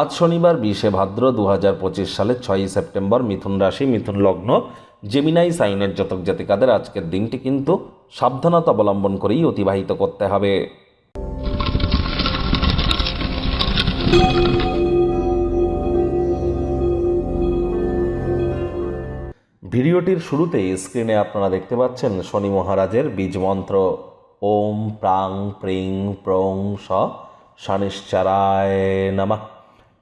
আজ শনিবার বিশে ভাদ্র দু হাজার পঁচিশ সালের ছয়ই সেপ্টেম্বর মিথুন রাশি, মিথুন লগ্ন জেমিনাই সাইনের জাতক জাতিকাদের আজকের দিনটি কিন্তু সাবধানতা অবলম্বন করেই অতিবাহিত করতে হবে। ভিডিওটির শুরুতেই স্ক্রিনে আপনারা দেখতে পাচ্ছেন শনি মহারাজের বীজ মন্ত্র। ওম প্রাং প্রিং প্রং স শানিশ্চারায়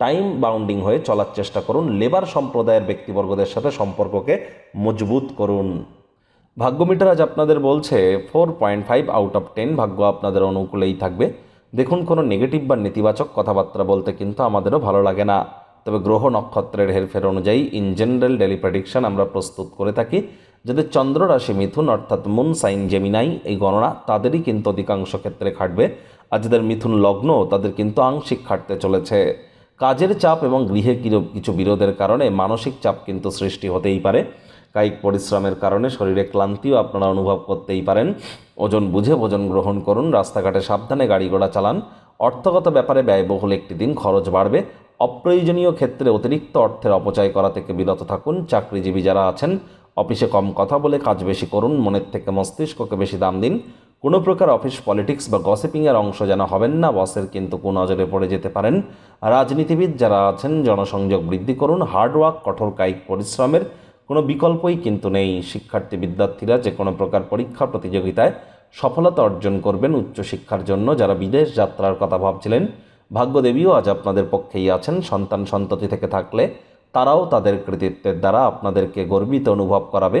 টাইম বাউন্ডিং হয়ে চলার চেষ্টা করুন লেবার সম্প্রদায়ের ব্যক্তিবর্গদের সাথে সম্পর্ককে মজবুত করুন। ভাগ্য মিটার আজ আপনাদের বলছে four point five out of ten ভাগ্য আপনাদের অনুকূলেই থাকবে। দেখুন, কোনো নেগেটিভ বা নেতিবাচক কথাবার্তা বলতে কিন্তু আমাদেরও ভালো লাগে না। তবে গ্রহ নক্ষত্রের হেরফের অনুযায়ী ইন জেনারেল ডেলি প্রেডিকশন আমরা প্রস্তুত করে থাকি। যাদের চন্দ্র রাশি মিথুন অর্থাৎ মুন সাইন জেমিনাই এই গণনা তাদেরই কিন্তু অধিকাংশ ক্ষেত্রে খাটবে। আর যাদের মিথুন লগ্ন, তাদের কিন্তু আংশিক খাটতে চলেছে। কাজের চাপ এবং গৃহে কিছু বিরোধের কারণে মানসিক চাপ কিন্তু সৃষ্টি হতেই পারে। কায়িক পরিশ্রমের কারণে শরীরে ক্লান্তিও আপনারা অনুভব করতেই পারেন। ওজন বুঝে ভোজন গ্রহণ করুন, রাস্তাঘাটে সাবধানে গাড়ি ঘোড়া চালান। অর্থগত ব্যাপারে ব্যয়বহুল একটি দিন খরচ বাড়বে। অপ্রয়োজনীয় ক্ষেত্রে অতিরিক্ত অর্থের অপচয় করা থেকে বিরত থাকুন। চাকরিজীবী যারা আছেন, অফিসে কম কথা বলে কাজ বেশি করুন। মনের থেকে মস্তিষ্ককে বেশি দাম দিন। কোনো প্রকার অফিস পলিটিক্স বা গসিপিংয়ের অংশ যেন হবেন না, বসের কিন্তু কুনজরে পড়ে যেতে পারেন। রাজনীতিবিদ যারা আছেন, জনসংযোগ বৃদ্ধি করুন হার্ডওয়ার্ক কঠোর কায়িক পরিশ্রমের কোনো বিকল্পই কিন্তু নেই। শিক্ষার্থী বিদ্যার্থীরা যে কোনো প্রকার পরীক্ষা প্রতিযোগিতায় সফলতা অর্জন করবেন উচ্চশিক্ষার জন্য, যারা বিদেশ যাত্রার কথা ভাবছিলেন। ভাগ্যদেবীও আজ আপনাদের পক্ষেই আছেন। সন্তান সন্ততি থেকে থাকলে তারাও তাদের কৃতিত্বের দ্বারা আপনাদেরকে গর্বিত অনুভব করাবে।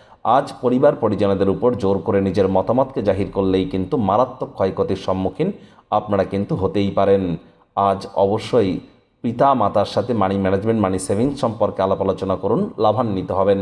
আজ পরিবার পরিজনদের উপর জোর করে নিজের মতামতকে জাহির করলেই কিন্তু মারাত্মক ক্ষয়ক্ষতির সম্মুখীন আপনারা কিন্তু হতেই পারেন। আজ অবশ্যই পিতা মাতার সাথে মানি ম্যানেজমেন্ট মানি সেভিংস সম্পর্কে আলাপ আলোচনা করুন, লাভান্বিত হবেন।